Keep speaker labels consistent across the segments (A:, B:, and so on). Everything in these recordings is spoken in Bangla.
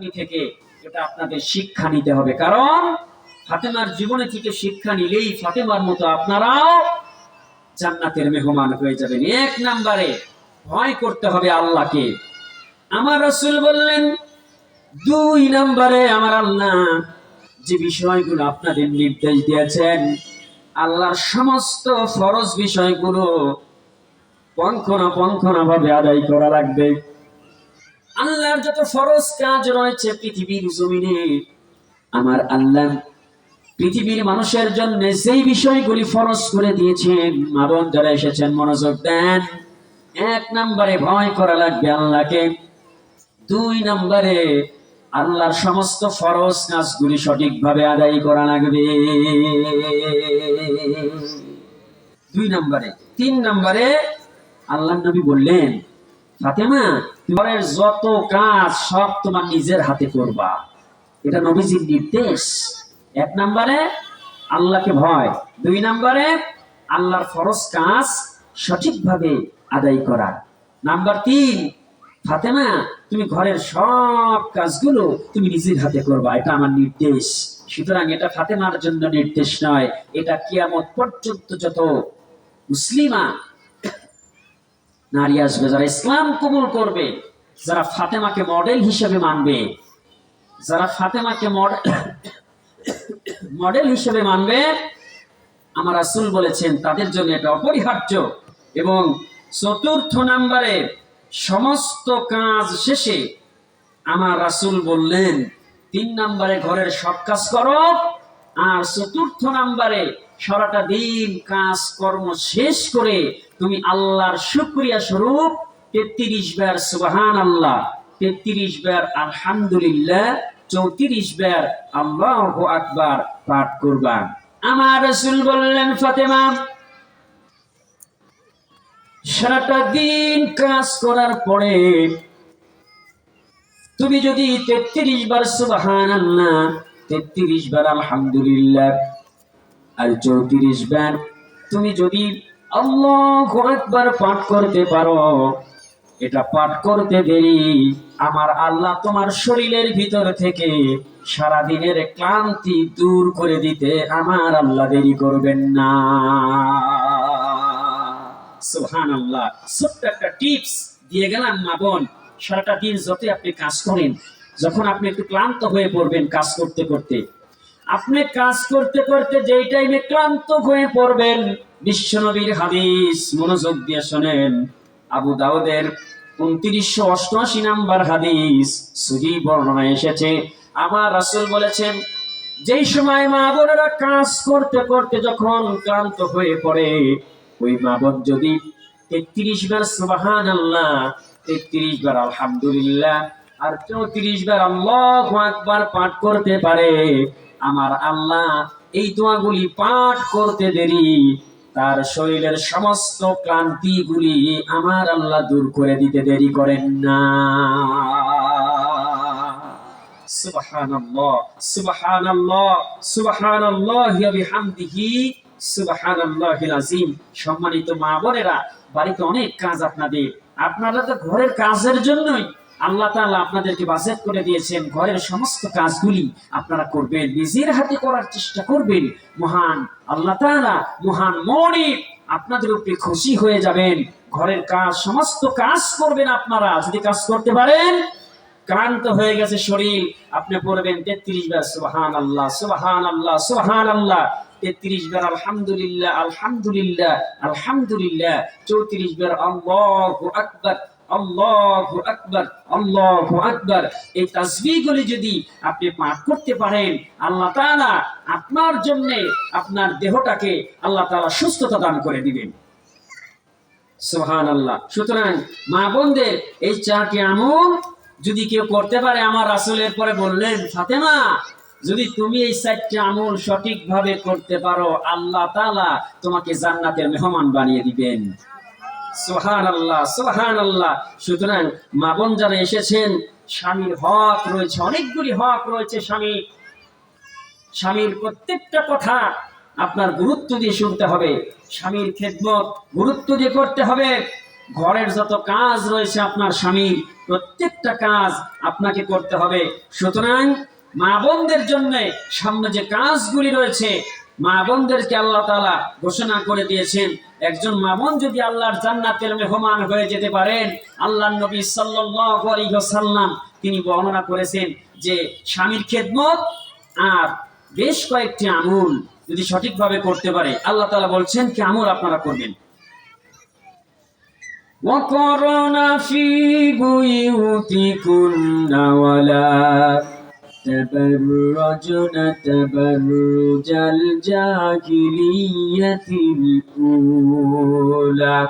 A: থেকে এটা আপনাদের শিক্ষা নিতে হবে। কারণ ফাতেমার জীবনে থেকে শিক্ষা নিলেই ফাতেমার মতো আপনারাও জান্নাতের মেহমান হয়ে যাবেন। এক নম্বরে ভয় করতে হবে আল্লাহকে। আমার রসুল বললেন, দুই নম্বরে আমার আল্লাহ যে বিষয়গুলো আপনাদের নির্দেশ দিয়েছেন, আল্লাহর সমস্ত ফরজ বিষয়গুলো পঙ্খনা পঙ্খনা ভাবে আদায় করা লাগবে। আল্লাহর যত ফরজ কাজ রয়েছে পৃথিবীর জমিনে, আমার আল্লাহ পৃথিবীর মানুষের জন্য সেই বিষয়গুলি ফরজ করে দিয়েছেন মা বোন যারা এসেছেন, মনোযোগ দেন। এক নম্বরে ভয় করা লাগবে আল্লাহকে। দুই নম্বরে আল্লাহর সমস্ত ফরজ কাজগুলি সঠিকভাবে আদায় করা লাগবে। দুই নম্বরে, তিন নম্বরে আল্লাহ নবী বললেন, ফাতেমা তোমার যত কাজ, সব তোমার নিজের হাতে করবা। এটা নবীজির নির্দেশ। এক নম্বরে, আল্লাহকে ভয়। দুই নম্বরে, আল্লাহর ফরজ কাজ সঠিকভাবে আদায় করা। নাম্বার তিন, ফাতেমা, তুমি ঘরের সব কাজগুলো তুমি নিজের হাতে করবা। এটা আমার নির্দেশ। সুতরাং এটা ফাতেমার জন্য নির্দেশ নয়। এটা কিয়ামত পর্যন্ত যত মুসলিমা নারী আসবে, যারা ইসলাম কবুল করবে, যারা ফাতেমাকে মডেল হিসেবে মানবে, যারা ফাতেমাকে মডেল হিসেবে মানবে, আমার রাসূল বলেছেন তাদের জন্য এটা অপরিহার্য এবং চতুর্থ নাম্বারে সমস্ত কাজ শেষে আমার রাসূল বললেন, তিন নাম্বারে ঘরের সব কাজ করো। আর চতুর্থ নাম্বারে সারাটা দিন কাজ কর্ম শেষ করে তুমি আল্লাহর শুক্রিয়া স্বরূপ তেত্রিশ বার সুবাহান আল্লাহ তেত্রিশ বার আলহামদুলিল্লাহ, চৌত্রিশ বার আল্লাহ আকবার পাঠ করবা। আমার রসুল বললেন, ফাতেমা, সারাটা দিন কাজ করার পরে তুমি যদি তেত্রিশ বার সুবাহান আল্লাহ তেত্রিশ বার আলহামদুলিল্লাহ আর চৌত্রিশ বার তুমি যদি আল্লাহ একবার পাঠ করতে পারো, এটা পাঠ করতে দেরি। আমার আল্লাহ তোমার শরীরের ভিতর থেকে সারা দিনের ক্লান্তি দূর করে দিতে আমার আল্লাহ দেরি করবেন না। সুহান আল্লাহ ছোট্ট একটা টিপস দিয়ে গেলাম, মা বোন। সারাটা দিন যতই আপনি কাজ করেন যখন আপনি একটু ক্লান্ত হয়ে পড়বেন কাজ করতে করতে, আপনি কাজ করতে করতে যেই টাইমে ক্লান্ত হয়ে পড়বেন বিশ্বনবীর হাদিস মনোযোগ দিয়ে শোনেন। আবু দাউদের উনত্রিশশো অষ্টআশি নাম্বার হাদিস সুহি বর্ণনা এসেছে। আমার রাসূল বলেছেন, যেই সময় মা বোনেরা কাজ করতে করতে যখন ক্লান্ত হয়ে পড়ে, ওই মা বোন যদি তেত্রিশ বার সুবাহান আল্লাহ তেত্রিশ বার আলহামদুলিল্লাহ আর চৌত্রিশ বার আল্লাহ আকবার পাঠ করতে পারে। আমার আল্লাহ এই দোয়াগুলি পাঠ করতে দেরি। তার শরীরের সমস্ত ক্লান্তিগুলি আমার আল্লাহ দূর করে দিতে দেরি করেন না। সুবহানাল্লাহ সুবহানাল্লাহ, সুবহানাল্লাহি ওয়া বিহামদিহি, সুবহানাল্লাহিল আযীম। সম্মানিত মা বোনেরা, বাড়িতে অনেক কাজ আপনাদের। আপনারা তো ঘরের কাজের জন্যই আল্লাহ তাআলা আপনাদেরকে বাজেট করে দিয়েছেন, ঘরের সমস্ত কাজগুলি আপনারা করবেন, নিজের হাতে করার চেষ্টা করবেন। মহান আল্লাহ তাআলা, মহান মনি আপনাদের উপরে খুশি হয়ে যাবেন। ঘরের কাজ, সমস্ত কাজ করবেন আপনারা। যদি কাজ করতে পারেন, ক্লান্ত হয়ে গেছে শরীর, আপনি পড়বেন তেত্রিশ বার সুবাহান আল্লাহ সুবাহান আল্লাহ সুবাহান আল্লাহ তেত্রিশ বার, আলহামদুলিল্লাহ আলহামদুলিল্লাহ আলহামদুলিল্লাহ। চৌত্রিশ বার, আল্লাহ আকবর। এই তাসবিহগুলি যদি আপনি আপনার জন্য আপনার দেহটাকে আল্লাহ সুস্থতা দান করে দিবেন। সুতরাং মা বোনদের এই চারটি আমল যদি কেউ করতে পারে, আমার রাসূলের পরে বললেন, ফাতেমা, যদি তুমি এই চারটি আমল সঠিকভাবে করতে পারো, আল্লাহ তাআলা তোমাকে জান্নাতের মেহমান বানিয়ে দিবেন। সুতরাং মা বোন যারা এসেছেন, স্বামীর হক রয়েছে, অনেকগুলি হক রয়েছে স্বামী। স্বামীর প্রত্যেকটা কথা আপনার গুরুত্ব দিয়ে শুনতে হবে। স্বামীর খেদমত গুরুত্ব দিয়ে করতে হবে। ঘরের যত কাজ রয়েছে আপনার স্বামীর, প্রত্যেকটা কাজ আপনাকে করতে হবে। সুতরাং মা বোনদের জন্য সামনে যে কাজগুলি রয়েছে মা বোনদেরকে আল্লাহ তাআলা ঘোষণা করে দিয়েছেন একজন মা বোন যদি আল্লাহর জান্নাতের মেহমান হয়ে যেতে পারেন আল্লাহ নবী সাল্লাল্লাহু আলাইহি ওয়াসাল্লাম তিনি বর্ণনা করেছেন যে স্বামীর খেদমত আর বেশ কয়েকটি আমল যদি সঠিকভাবে করতে পারে আল্লাহ তাআলা বলছেন কি আমল আপনারা করবেন وقرن في بيوتكن ولا تبرجنا تبرج الجاهلية الأولى.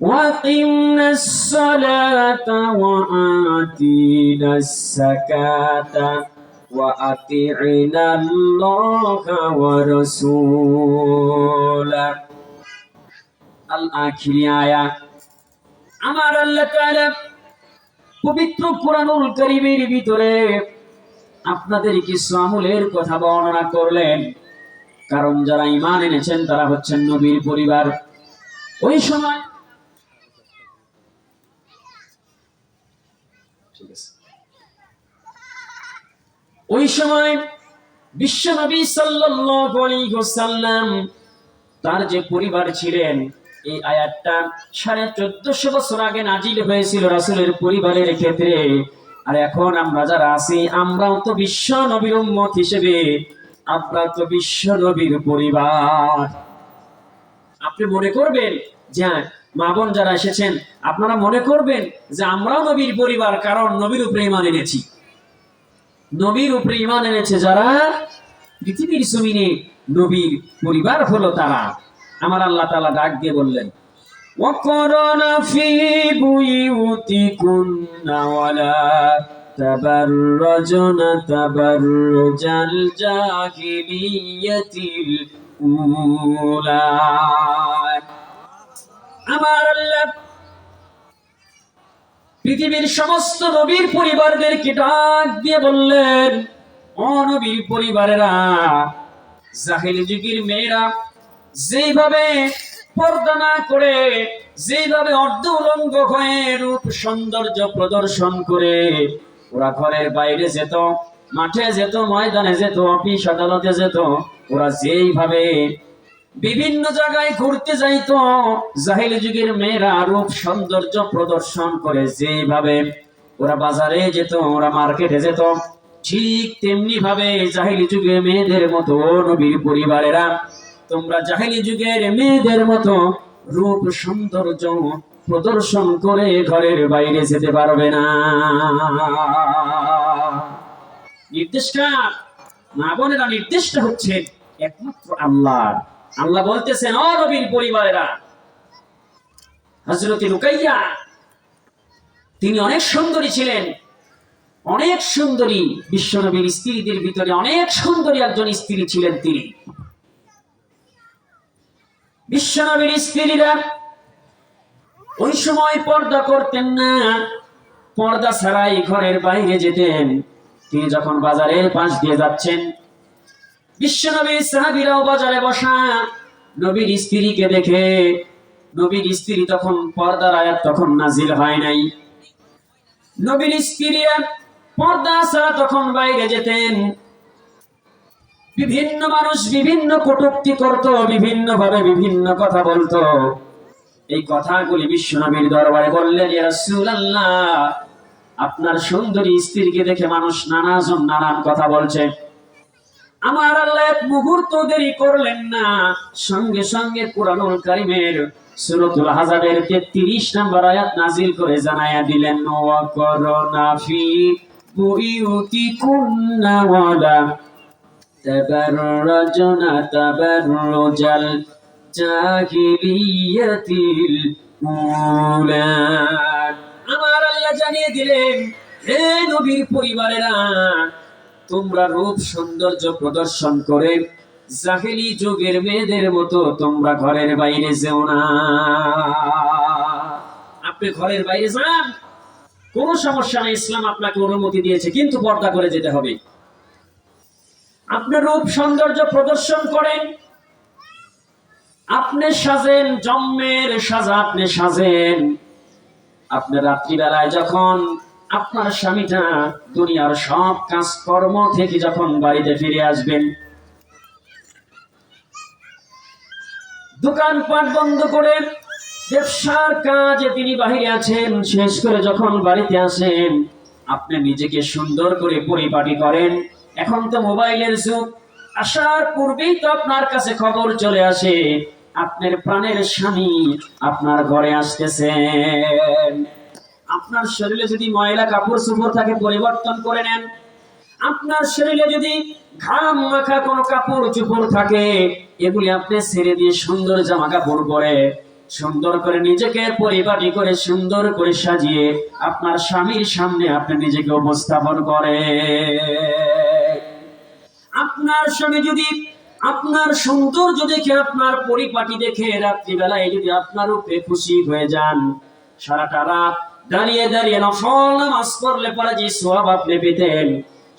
A: وقمنا الصلاة وآتينا الزكاة وأطعنا الله ورسوله. الآخر آية أمر الله تعالى পবিত্র কোরআনুল কারীমের ভিতরে আপনাদের কিছু আমলের কথা বর্ণনা করলেন। কারণ যারা ঈমান এনেছেন, তারা হচ্ছেন নবীর পরিবার। ওই সময় ওই সময় বিশ্ব নবী ওয়াসাল্লাম তার যে পরিবার ছিলেন এই আয়াতটা সাড়ে চোদ্দশো বছর আগে নাজিল হয়েছিল রাসূলের পরিবারের ক্ষেত্রে। আর এখন আমরা যারা আছি আমরাও তো বিশ্ব নবীর উম্মত হিসেবে আমরা তো বিশ্ব নবীর পরিবার। আপনি মনে করবেন যে হ্যাঁ, মা বোন যারা এসেছেন আপনারা মনে করবেন যে আমরাও নবীর পরিবার কারণ নবীর উপরে ইমান এনেছি। নবীর উপরে ইমান এনেছে যারা? পৃথিবীর জমিনে নবীর পরিবার হলো তারা। আমার আল্লাহ তাআলা ডাক দিয়ে বললেন وقرن في بيوتكن ولا تبرجن تبرج الجاهلية الأولى আমার আল্লাহ পৃথিবীর সমস্ত নবীর পরিবারদেরকে ডাক দিয়ে বললেন ও নবীর পরিবারেরা জাহিলি যুগের মেয়েরা যেভাবে পর্দা না করে, যেভাবে অর্ধ উলঙ্গ হয়ে রূপ সৌন্দর্য প্রদর্শন করে, ওরা ঘরের বাইরে যেত, মাঠে যেত, ময়দানে যেত, অফিস, আদালতে যেত, ওরা যেইভাবে বিভিন্ন জায়গায় ঘুরতে যাইতো, জাহিলি যুগের মেয়েরা রূপ সৌন্দর্য প্রদর্শন করে যেভাবে ওরা বাজারে যেত, ওরা মার্কেটে যেত, ঠিক তেমনি ভাবে জাহিলি যুগের মেয়েদের মতো নবীর পরিবারেরা তোমরা জাহিলি যুগের মেয়েদের মতো রূপ সৌন্দর্য প্রদর্শন করে ঘরের বাইরে যেতে পারবে না। নির্দেশকার মা বোনেরা নির্দিষ্ট হচ্ছে একমাত্র আল্লাহ। আল্লাহ বলতেছেন অ নবীর পরিবারেরা হজরত রুকাইয়া, তিনি অনেক সুন্দরী ছিলেন। অনেক সুন্দরী। বিশ্বনবীর স্ত্রীদের ভিতরে অনেক সুন্দরী একজন স্ত্রী ছিলেন তিনি। বিশ্বনবীর স্ত্রীরা ওই সময় পর্দা করতেন না। পর্দা ছাড়াই ঘরের বাইরে যেতেন। তিনি যখন বাজারের পাশ দিয়ে যাচ্ছেন, বিশ্বনবীর সাহাবীরাও বাজারে বসা। নবীর স্ত্রীকে দেখে নবীর স্ত্রী তখন পর্দার আয়াত তখন নাজিল হয় নাই। নবীর স্ত্রীরা পর্দা ছাড়া তখন বাইরে যেতেন। বিভিন্ন মানুষ বিভিন্ন কটূক্তি করত বিভিন্ন ভাবে বিভিন্ন কথা বলতো। এই কথাগুলি বিশ্বনবীর দরবারে বললেন আপনার সুন্দরী স্ত্রীকে দেখে মানুষ নানাজন নানান কথা বলছে। আমার আল্লাহ এক মুহূর্ত দেরি করলেন না। সঙ্গে সঙ্গে কোরআনুল কারিমের সূরাতুল হাজাবের 33 নম্বর আয়াত নাজিল করে জানায়া দিলেন, ওয়া করোনা ফি বুয়ুতিকুন্না ওয়ালা তোমরা রূপ সৌন্দর্য প্রদর্শন করে জাহেলি যুগের মেয়েদের মতো তোমরা ঘরের বাইরে যেও না। আপনি ঘরের বাইরে যান, কোনো সমস্যা নেই, ইসলাম আপনাকে অনুমতি দিয়েছে, কিন্তু পর্দা করে যেতে হবে। আপনি রূপ সৌন্দর্য প্রদর্শন করেন। আপনি সাজেন জন্মের সাজা আপনি সাজেন। আপনি রাত্রিবেলায় যখন আপনার স্বামীটা দুনিয়ার সব কাজকর্ম থেকে যখন বাড়িতে ফিরে আসবেন, দোকানপাট বন্ধ করে ব্যবসার কাজে তিনি বাহিরে আছেন, শেষ করে যখন বাড়িতে আসেন, আপনি নিজেকে সুন্দর করে পরিপাটি করেন। এখন তো মোবাইলের যুগ। আসার পূর্বেই তো আপনার কাছে খবর চলে আসে, আপনার প্রাণের স্বামী আপনার ঘরে আসতেছেন। আপনার শরীরে যদি ময়লা কাপড় চোপড় থাকে, পরিবর্তন করে নেন। আপনার শরীরে যদি ঘাম মাখা কোনো কাপড় চোপড় থাকে, এগুলি আপনি ছেড়ে দিয়ে সুন্দর জামা কাপড় পরে, সুন্দর করে নিজেকে পরিপাটি করে, সুন্দর করে সাজিয়ে আপনার স্বামীর সামনে আপনি নিজেকে উপস্থাপন করে আপনার স্বামী যদি, আপনার সৌন্দর্য দেখে, আপনার পরিপাটি দেখে, রাত্রিবেলায় যদি আপনার উপরে খুশি হয়ে যান, সারাটা রাত দাঁড়িয়ে দাঁড়িয়ে নফল নামাজ পড়লে পরে যে সোয়াব আপনি পেতেন,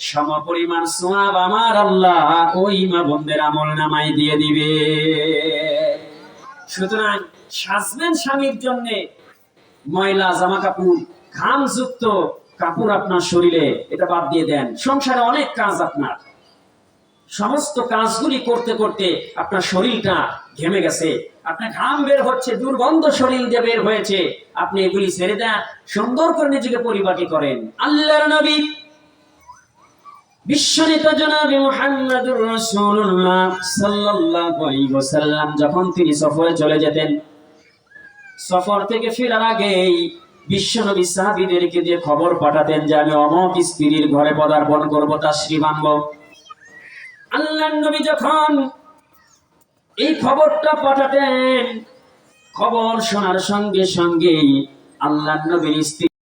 A: সম পরিমাণ সোয়াব আমার আল্লাহ ওই মা বোনদের আমল নামাই দিয়ে দিবে। সুতরাং সাজবেন স্বামীর জন্য ময়লা জামা কাপড় ঘাম যুক্ত কাপড় আপনার শরীরে, এটা বাদ দিয়ে দেন। সংসারে অনেক কাজ আপনার। সমস্ত কাজগুলি করতে করতে আপনার শরীরটা ঘেমে গেছে। আপনার ঘাম বের হচ্ছে, দুর্গন্ধ শরীর দিয়ে বের হয়েছে। আপনি এগুলি ছেড়ে দেন, সুন্দর করে নিজেকে পরিপাটি করেন। আল্লাহর নবী, বিশ্বনেতা জনাবি মুহাম্মদুর যখন তিনি সফরে চলে যেতেন, সফর থেকে ফেরার আগেই বিশ্বনবী সাহাবীদেরকে দিয়ে খবর পাঠাতেন যে, আমি অমক স্ত্রীর ঘরে পদার্পণ করব, তার শ্রী আল্লাহ নবী যখন এই খবরটা পাঠাতেন খবর শোনার সঙ্গে সঙ্গে আল্লাহ নবীর স্ত্রী